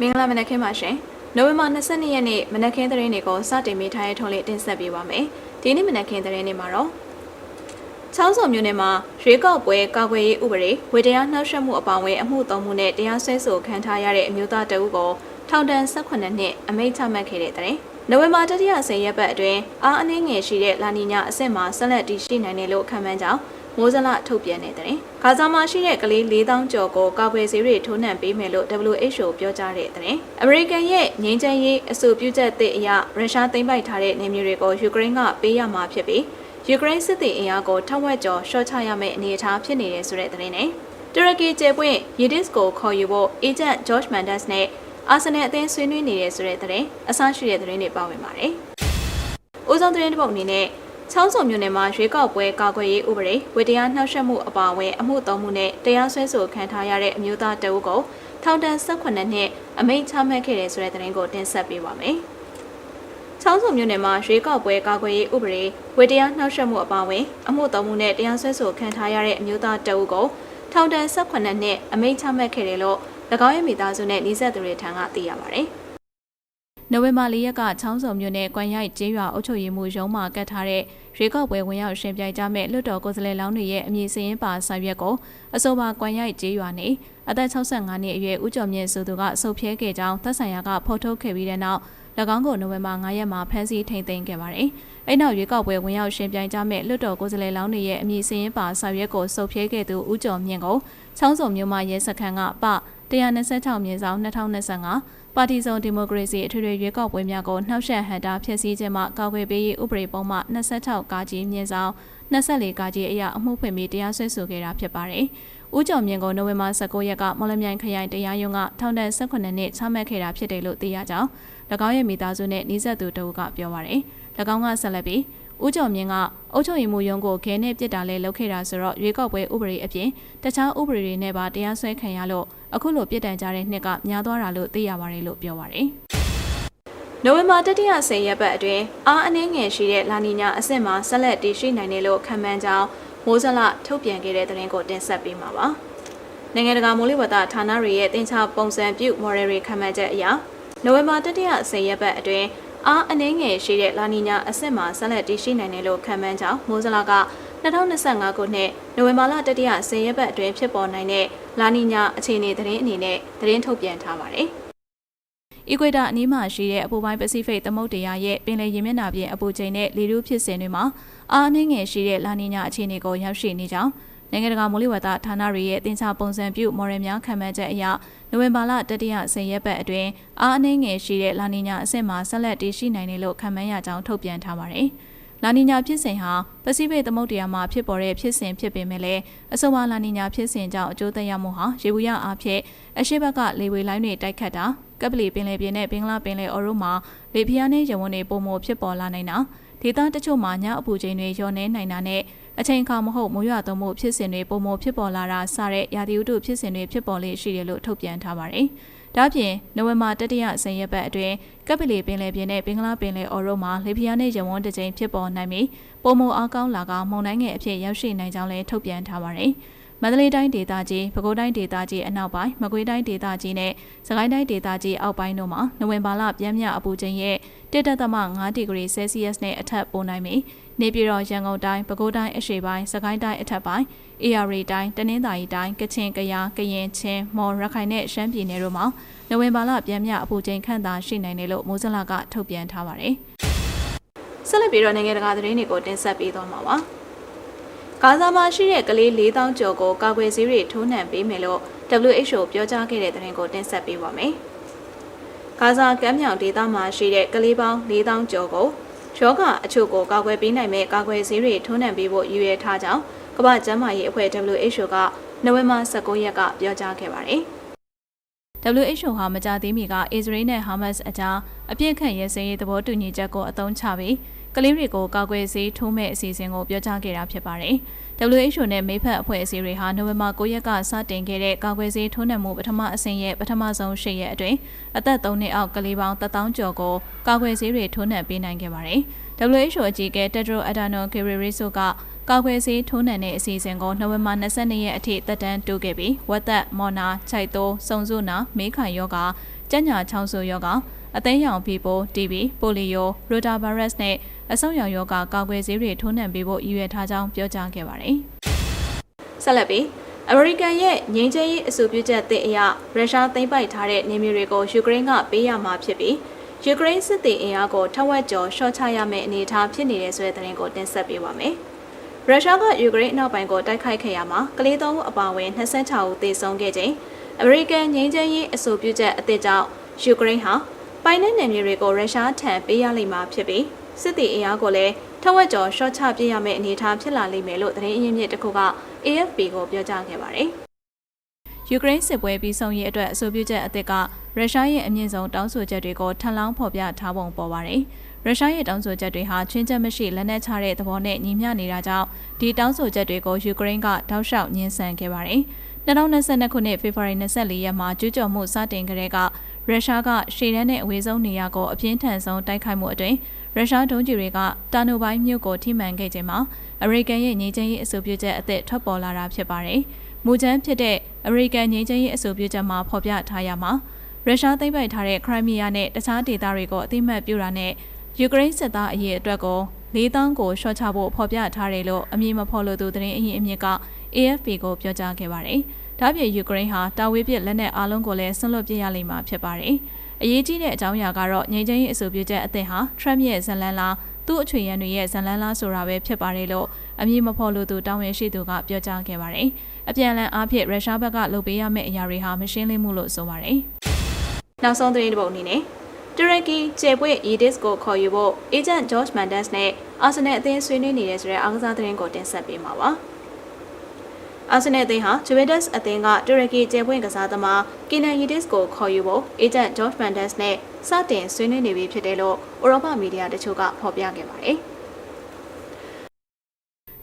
မင်္ဂလာမနက်ခင်းပါရှင်နိုဝင်ဘာ22ရက်နေ့မနက်ခင်းသတင်းတွေကိုစတင်မိထားတဲ့ထုံးလေးတင်ဆက်ပေးပါမယ်ဒီနေ့မနက်ခင်းသတင်းတွေမှာတော့ချောင်းစုံမြို့နယ်မှာရွေးကောက်ပွဲကာကွယ်ရေးဥပဒေဝေတရားနှောက်ယှက်မှုအပောင်ဝဲအမှုသုံးမှုနဲ့တရားစွဲဆိုခံထားရတဲ့အမျိုးသားတအုပ်ကိုထောင်ဒဏ်18နှစ်အမိန့်ချမှတ်ခဲ့တဲ့တဲ့နိုဝင်ဘာတတိယဆယ်ရက်ပတ်အတွင်းအားအနှင်းငယ်ရှိတဲ့လာနီညာအဆင့်မှာဆက်လက်တည်ရှိနိုင်တယ်လို့ခန့်မှန်းကြောင်း မိုးစလထုတ်ပြန်နေတဲ့တဲ့။ခါစာမှာရှိတဲ့ကလေး4000ကျော်ကိုကာကွယ်ဆေးတွေထိုးနှံပေးမယ်လို့ WHO ပြောကြားတဲ့တဲ့အမေရိကန်ရဲ့ငြိမ်းချမ်းရေးအဆိုပြုချက်သစ်အရရုရှားသိမ်းပိုက်ထားတဲ့နေမျိုးတွေကိုယူကရိန်းကပေးရမှာဖြစ်ပြီးယူကရိန်းစစ်သည်အင်အားကိုထောက်ဝက်ကျော်ရှော့ချရမယ့်အနေအထားဖြစ်နေတယ်ဆိုတဲ့သတင်းနဲ့တူရကီကျေပွင့်ယီဒစ်ကိုခေါ်ယူဖို့အေဂျင့်ဂျော့ချ်မန်ဒတ်စ်နဲ့အာဆင်နယ်အသင်းဆွေးနွေးနေတဲ့ဆိုတဲ့သတင်းအဆရှိတဲ့သတင်းတွေပါဝင်ပါတယ်။ဦးဆောင်သတင်းတစ်ပုဒ်အနေနဲ့ ချောင်းစုံမြို့နယ်မှာရွေးကောက်ပွဲကာကွယ်ရေးဥပဒေဝေတရားနှောက်ယှက်မှုအပါအဝင်အမှုသုံးမှုနဲ့တရားစွဲဆိုခံထားရတဲ့အမျိုးသားတအုပ်ကိုထောင်ဒဏ်18နှစ်အမိန့်ချမှတ်ခဲ့တဲ့ဆိုတဲ့သတင်းကိုတင်ဆက်ပေးပါမယ်။ချောင်းစုံမြို့နယ်မှာရွေးကောက်ပွဲကာကွယ်ရေးဥပဒေဝေတရားနှောက်ယှက်မှုအပါအဝင်အမှုသုံးမှုနဲ့တရားစွဲဆိုခံထားရတဲ့အမျိုးသားတအုပ်ကိုထောင်ဒဏ်18နှစ်အမိန့်ချမှတ်ခဲ့တယ်လို့၎င်းရဲ့မိသားစုနဲ့နှိစက်သူတွေထံကသိရပါဗျ။ နိုဝင်ဘာ၄ရက်ကချောင်းစုံမြို့နယ်ကွမ်ရိုက်ကျေးရွာအုပ်ချုပ်ရေးမှူးရုံးမှကတ်ထားတဲ့ရွေးကောက်ပွဲဝင်ရောက်ရှင်ပြိုင်ကြမဲ့လွတ်တော်ကိုယ်စားလှယ်လောင်းတွေရဲ့အမည်စရင်းပါစာရွက်ကိုအဆိုပါကွမ်ရိုက်ကျေးရွာနေအသက်65နှစ်အရွယ်ဦးကျော်မြင့်ဆိုသူကဆုတ်ဖြဲခဲ့ကြောင်းသက်ဆိုင်ရာကဖော်ထုတ်ခဲ့ပြီးတဲ့နောက်၎င်းကိုနိုဝင်ဘာ9ရက်မှာဖမ်းဆီးထိန်သိမ်းခဲ့ပါတယ်။အဲ့နောက်ရွေးကောက်ပွဲဝင်ရောက်ရှင်ပြိုင်ကြမဲ့လွတ်တော်ကိုယ်စားလှယ်လောင်းတွေရဲ့အမည်စရင်းပါစာရွက်ကိုဆုတ်ဖြဲခဲ့သူဦးကျော်မြင့်ကိုချောင်းစုံမြို့မှာရဲစခန်းကပ 126မြင်းဆောင်2025ပါတီစုံဒီမိုကရေစီအထွေထွေရွေးကောက်ပွဲများကိုနှောက်ယှက်ဟန်တာဖျက်ဆီးခြင်းမှကာကွယ်ပေးရေးဥပဒေပုံမှ26ကာကြီးမြင်းဆောင်24ကာကြီးအရာအမှုဖွင့်ပြီးတရားစွဲဆိုခဲ့တာဖြစ်ပါတယ်။ဦးကျော်မြင့်ကိုနိုဝင်ဘာ19ရက်ကမော်လမြိုင်ခရိုင်တရားရုံးကထောင်ဒဏ်18နှစ်ချမှတ်ခဲ့တာဖြစ်တယ်လို့သိရကြောင်း၎င်းရဲ့မိသားစုနဲ့နှိစက်သူတို့ကပြောပါရယ်။၎င်းကဆက်လက်ပြီးဦးကျော်မြင့်ကအုပ်ချုပ်ရေးမှူးရုံးကိုခဲနဲ့ပြစ်တာလဲလုပ်ခဲ့တာဆိုတော့ရွေးကောက်ပွဲဥပဒေအပြင်တခြားဥပဒေတွေနဲ့ပါတရားစွဲခံရလို့ အခုလိုပြစ်ဒဏ်ကြတဲ့နှစ်ကများသွားတာလို့သိရပါတယ်လို့ပြောပါရယ်နိုဝင်ဘာတတိယဆယ်ရက်ပတ်အတွင်းအားအနှင်းငယ်ရှိတဲ့လာနီညာအဆင့်မှာဆက်လက်တည်ရှိနိုင်တယ်လို့ခန့်မှန်းကြောင်းမိုးစလထုတ်ပြန်ခဲ့တဲ့သတင်းကိုတင်ဆက်ပေးမှာပါ။နိုင်ငံတကာမိုးလေဝသဌာနတွေရဲ့တင်ချပုံစံပြု model တွေခန့်မှန်းချက်အရနိုဝင်ဘာတတိယဆယ်ရက်ပတ်အတွင်းအားအနှင်းငယ်ရှိတဲ့လာနီညာအဆင့်မှာဆက်လက်တည်ရှိနိုင်တယ်လို့ခန့်မှန်းကြောင်းမိုးစလာက2025ခုနှစ်နိုဝင်ဘာလတတိယ10ရက်ပတ်အတွင်းဖြစ်ပေါ်နိုင်တဲ့ လာနီညာအခြေအနေသတင်းအနေနဲ့သတင်းထုတ်ပြန်ထားပါတယ်။အီကွေတာအနီးမှာရှိတဲ့အပူပိုင်းပစိဖိတ်သမုဒ္ဒရာရဲ့ပင်လယ်ရေမျက်နှာပြင်အပူချိန်နဲ့လေထုဖြစ်စဉ်တွေမှာအားအနှင်းငယ်ရှိတဲ့လာနီညာအခြေအနေကိုရောက်ရှိနေကြောင်းနိုင်ငံတကာမိုးလေဝသဌာနတွေရဲ့တင်ချပုံစံပြုမော်ရယ်များခံမှန်းချက်အရနိုဝင်ဘာလတတိယဆယ်ရက်ပတ်အတွင်းအားအနှင်းငယ်ရှိတဲ့လာနီညာအဆင့်မှာဆက်လက်တည်ရှိနိုင်တယ်လို့ခန့်မှန်းရကြောင်းထုတ်ပြန်ထားပါတယ်။ လာနီညာဖြစ်စဉ်ဟာပစိဖိတ်သမုဒ္ဒရာမှာဖြစ်ပေါ်တဲ့ဖြစ်စဉ်ဖြစ်ပေမဲ့လည်းအဆိုပါလာနီညာဖြစ်စဉ်ကြောင့်အကျိုးသက်ရောက်မှုဟာရေဘူးရအားဖြင့်အရှိဘက်ကလေဝေလိုင်းတွေတိုက်ခတ်တာကပ်ပလီပင်လယ်ပြင်နဲ့ဘင်္ဂလားပင်လယ်အော်ရိုမှာလေပြင်းနဲ့ရဝန်းတွေပုံမဖြစ်ပေါ်လာနိုင်တာဒေသတချို့မှာညအပူချိန်တွေလျော့နေနိုင်တာနဲ့အချိန်အခါမဟုတ်မိုးရွာသွန်းမှုဖြစ်စဉ်တွေပုံမဖြစ်ပေါ်လာတာစတဲ့ရာသီဥတုဖြစ်စဉ်တွေဖြစ်ပေါ်လေရှိတယ်လို့ထုတ်ပြန်ထားပါတယ်။ ဒါ့အပြင်နိုဝင်ဘာတတိယဆယ်ရက်ပတ်အတွင်းကပ်ပလီပင်လယ်ပြင်နဲ့ဘင်္ဂလားပင်လယ်အော်ရိုမှာလေပြင်းနဲ့ရဝန်းတစ်ကြိမ်ဖြစ်ပေါ်နိုင်ပြီးပုံမအားကောင်းလာကမုန်တိုင်းငယ်အဖြစ်ရောက်ရှိနိုင်ကြောင်းလည်းထုတ်ပြန်ထားပါတယ်။မန္တလေးတိုင်းဒေသကြီးပဲခူးတိုင်းဒေသကြီးအနောက်ပိုင်းမကွေးတိုင်းဒေသကြီးနဲ့စကိုင်းတိုင်းဒေသကြီးအောက်ပိုင်းတို့မှာနိုဝင်ဘာလပြင်းပြအပူချိန်ရဲ့1.5ဒီဂရီဆဲစီယပ်စ်နဲ့အထက်ပိုနိုင်ပြီး နေပြည်တော်ရန်ကုန်တိုင်းပဲခူးတိုင်းအရှေ့ပိုင်းစကိုင်းတိုင်းအထက်ပိုင်း AR တိုင်းတနင်္သာရီတိုင်းကချင်ကယားကရင်ချင်းမော်ရခိုင်နဲ့ရှမ်းပြည်နယ်တို့မှာနိုဝင်ဘာလပြင်းပြအပူချိန်ခန့်သာရှိနိုင်တယ်လို့မိုးစလကထုတ်ပြန်ထားပါတယ်။ဆက်လက်ပြီးတော့နိုင်ငံတကာသတင်းတွေကိုတင်ဆက်ပေးသွားမှာပါ။ဂါဇာမှာရှိတဲ့ကလေး4000ကျော်ကိုကာကွယ်ဆေးတွေထိုးနှံပေးမယ်လို့ WHO ပြောကြားခဲ့တဲ့သတင်းကိုတင်ဆက်ပေးပါမယ်။ဂါဇာကမ်းမြောင်ဒေသမှာရှိတဲ့ကလေးပေါင်း4000ကျော်ကို ယောဂအချို့ကိုကာကွယ်ပေးနိုင်မဲ့ကာကွယ်ဆေးတွေထိုးနှံပေးဖို့ရည်ရွယ်ထားကြောင်းကမ္ဘာ့ကျန်းမာရေးအဖွဲ့ WHO ကနိုဝင်ဘာ19ရက်ကပြောကြားခဲ့ပါတယ်။ WHO ဟာမကြသေးမီကအစ္စရေးနဲ့ဟာမတ်စ်အကြားအပြစ်ခတ်ရဲစဲရေးသဘောတူညီချက်ကိုအသုံးချပြီးကလေးတွေကိုကာကွယ်ဆေးထိုးမဲ့အစီအစဉ်ကိုပြောကြားခဲ့တာဖြစ်ပါတယ်။ WHO နဲ့မိဖက်အဖွဲ့အစည်းတွေဟာနိုဝင်ဘာ9ရက်ကစတင်ခဲ့တဲ့ကာကွယ်ဆေးထိုးနှံမှုပထမအဆင့်ရဲ့ပထမဆုံး၈ရက်အတွင်းအသက်3နှစ်အောက်ကလေးပေါင်း1000ကျော်ကိုကာကွယ်ဆေးတွေထိုးနှံပေးနိုင်ခဲ့ပါတယ်။ WHO အကြီးအကဲ Tedros Adhanom Ghebreyesus ကကာကွယ်ဆေးထိုးနှံတဲ့အစီအစဉ်ကိုနိုဝင်ဘာ22ရက်အထိတက်တန်းတိုးခဲ့ပြီးဝက်သက်မော်နာခြိုက်တိုးစုံစုနာမေးခိုင်ယောဂကျန်းညာချောင်းဆိုယောဂ အသိရောင်ဖီပို TB ပိုလီယိုရိုတာဗိုင်းရပ်စ်နဲ့အဆုတ်ရောင်ယောဂကာကွယ်ဆေးတွေထိုးနှံပေးဖို့ရည်ရွယ်ထားကြောင်းပြောကြားခဲ့ပါတယ်။ဆက်လက်ပြီးအမေရိကန်ရဲ့ငြိမ်းချမ်းရေးအဆိုပြုချက်သစ်အရရုရှားသိမ်းပိုက်ထားတဲ့နေမြေတွေကိုယူကရိန်းကပေးရမှာဖြစ်ပြီးယူကရိန်းစစ်သည်အင်အားကိုထက်ဝက်ကျော်ရှော့ချရမယ့်အနေအထားဖြစ်နေတဲ့ဆိုတဲ့သတင်းကိုတင်ဆက်ပေးပါမယ်။ရုရှားကယူကရိန်းအနောက်ပိုင်းကိုတိုက်ခိုက်ခဲ့ရမှာကလေးသုံးဦးအပါအဝင်26ဦးသေဆုံးခဲ့ချိန်အမေရိကန်ငြိမ်းချမ်းရေးအဆိုပြုချက်အသစ်ကြောင့်ယူကရိန်းဟာ ပိုင်တဲ့နယ်မြေတွေကိုရုရှားထံပေးရလိမ့်မှာဖြစ်ပြီးစစ်သည်အင်အားကိုလည်းထက်ဝက်ကျော်ရှော့ချပြရမယ့်အနေအထားဖြစ်လာလိမ့်မယ်လို့သတင်းအရင်းမြစ်တစ်ခုက AFP ကိုပြောကြားခဲ့ပါတယ်။ယူကရိန်းစစ်ပွဲပြီးဆုံးရေးအတွက်အဆိုပြုချက်အသစ်ကရုရှားရဲ့အမြင့်ဆုံးတောင်းဆိုချက်တွေကိုထပ်လောင်းဖော်ပြထားပုံပေါ်ပါတယ်။ရုရှားရဲ့တောင်းဆိုချက်တွေဟာချင်းချက်မရှိလက်နက်ချတဲ့သဘောနဲ့ညီမျှနေတာကြောင့်ဒီတောင်းဆိုချက်တွေကိုယူကရိန်းကတောက်လျှောက်ညှင်းဆန်ခဲ့ပါတယ်။2022ခုနှစ်ဖေဖော်ဝါရီ24ရက်မှာကျူးကျော်မှုစတင်ကြတဲ့က ရုရှားကရှေ့တန်းနဲ့အဝေးဆုံးနေရာကိုအပြင်းထန်ဆုံးတိုက်ခိုက်မှုအတွင်းရုရှားဒုံးကျည်တွေကတာနိုဘိုင်းမြို့ကိုထိမှန်ခဲ့ခြင်းမှာအမေရိကန်ရဲ့ငြိမ်းချမ်းရေးအဆိုပြုချက်အသစ်ထွက်ပေါ်လာတာဖြစ်ပါတယ်။မူချမ်းဖြစ်တဲ့အမေရိကန်ငြိမ်းချမ်းရေးအဆိုပြုချက်မှာဖော်ပြထားရမှာရုရှားသိမ်းပိုက်ထားတဲ့ခရိုင်းမီးယားနဲ့တခြားဒေသတွေကိုအသိမှတ်ပြုတာနဲ့ယူကရိန်းစစ်သားအရေးအတွက်ကို ၄တောင်းကိုရှော့ချဖို့ဖော်ပြထားတယ်လို့အမည်မဖော်လို့သူသတင်းအရင်းအမြစ်က AFP ကိုပြောကြားခဲ့ပါတယ်။ဒါ့ပြင်ယူကရိန်းဟာတာဝေးပစ်လက်နက်အလုံးကိုလည်းဆွန့်လွတ်ပြစ်ရလိမ့်မှာဖြစ်ပါတယ်။အရေးကြီးတဲ့အကြောင်းအရာကတော့ငြိမ်းချမ်းရေးအဆိုပြုချက်အသစ်ဟာ Trump ရဲ့ဇလန်လာသူ့အချွေရန်တွေရဲ့ဇလန်လာဆိုတာပဲဖြစ်ပါတယ်လို့အမည်မဖော်လို့သူတောင်းဝင်ရှိသူကပြောကြားခဲ့ပါတယ်။အပြန်အလှန်အားဖြင့်ရုရှားဘက်ကလုပ်ပေးရမယ့်အရာတွေဟာမရှင်းလင်းမှုလို့ဆိုပါတယ်။နောက်ဆုံးသတင်းတစ်ပုဒ်အနေနဲ့ တူရကီခြေပွေအီဒစ်ကိုခေါ်ယူဖို့အေဂျင့်ဂျော့ချ်မန်ဒက်စ်နဲ့အာဆင်နယ်အသင်းဆွေးနွေးနေတယ်ဆိုတဲ့အားကစားသတင်းကိုတင်ဆက်ပေးမှာပါ။အာဆင်နယ်အသင်းဟာဂျူဗင်တက်စ်အသင်းကတူရကီကျဲပွင့်ကစားသမားကီနန်ယီဒစ်ကိုခေါ်ယူဖို့အေဂျင့်ဂျော့ချ်မန်ဒက်စ်နဲ့စတင်ဆွေးနွေးနေပြီဖြစ်တယ်လို့ဥရောပမီဒီယာတချို့ကဖော်ပြခဲ့ပါတယ်။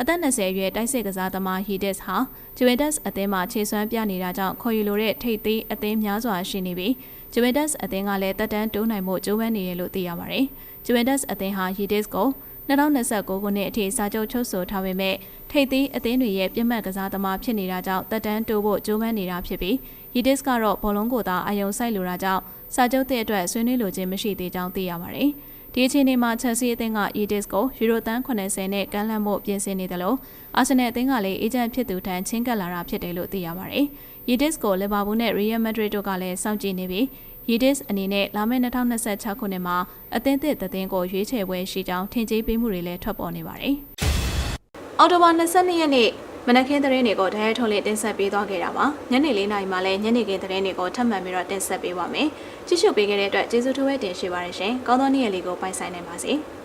အသက်20အရွယ်တိုက်စစ်ကစားသမားဟီဒစ်ဟာဂျူဗင်တက်စ်အသင်းမှာခြေစွမ်းပြနေတာကြောင့်ခေါ်ယူလိုတဲ့ထိပ်သီးအသင်းများစွာရှိနေပြီး ဂျူဗင်တက်စ်အသင်းကလည်းတက်တန်းတိုးနိုင်မှုကြိုးပမ်းနေတယ်လို့သိရပါတယ်။ဂျူဗင်တက်စ်အသင်းဟာဟီဒစ်ကို2029ခုနှစ်အထိစာချုပ်ချုပ်ဆိုထားပေမဲ့ထိပ်သီးအသင်းတွေရဲ့ပြစ်မှတ်ကစားသမားဖြစ်နေတာကြောင့်တက်တန်းတိုးဖို့ကြိုးပမ်းနေတာဖြစ်ပြီးယီဒစ်ကတော့ဘောလုံးကိုသာအယုံဆိုင်လိုတာကြောင့်စာချုပ်တဲ့အတွက်ဆွေးနွေးလိုခြင်းမရှိသေးကြောင်းသိရပါတယ်။ဒီအချိန်မှာချက်စီအသင်းက Edis ကိုယူရိုတန်း80နဲ့ကမ်းလှမ်းဖို့ပြင်ဆင်နေတယ်လို့အာဆင်နယ်အသင်းကလည်းအေဂျင့်ဖြစ်သူထံချင်းကပ်လာတာဖြစ်တယ်လို့သိရပါတယ်။ Edis ကိုလီဗာပူးနဲ့ Real Madrid တို့ကလည်းစောင့်ကြည့်နေပြီး Yidis အနေနဲ့လာမယ့်2026ခုနှစ်မှာအသင်းသစ်သတင်းကိုရွေးချယ်ပွဲရှိကြောင်းထင်ကြေးပေးမှုတွေလည်းထွက်ပေါ်နေပါတယ်။အော်တိုဘာ22ရက်နေ့မနက်ခင်းသတင်းတွေကိုတရဲထုံးလေးတင်ဆက်ပေးသွားခဲ့တာပါ။ညနေ၄နာရီမှလည်းညနေခင်းသတင်းတွေကိုထပ်မံပြီးတော့တင်ဆက်ပေးပါမယ်။ကြည့်ရှုပေးခဲ့တဲ့အတွက်ကျေးဇူးထူးပဲတင်ရှိပါတယ်ရှင်။ကောင်းသောနေ့ရက်လေးကိုပိုင်ဆိုင်နိုင်ပါစေ။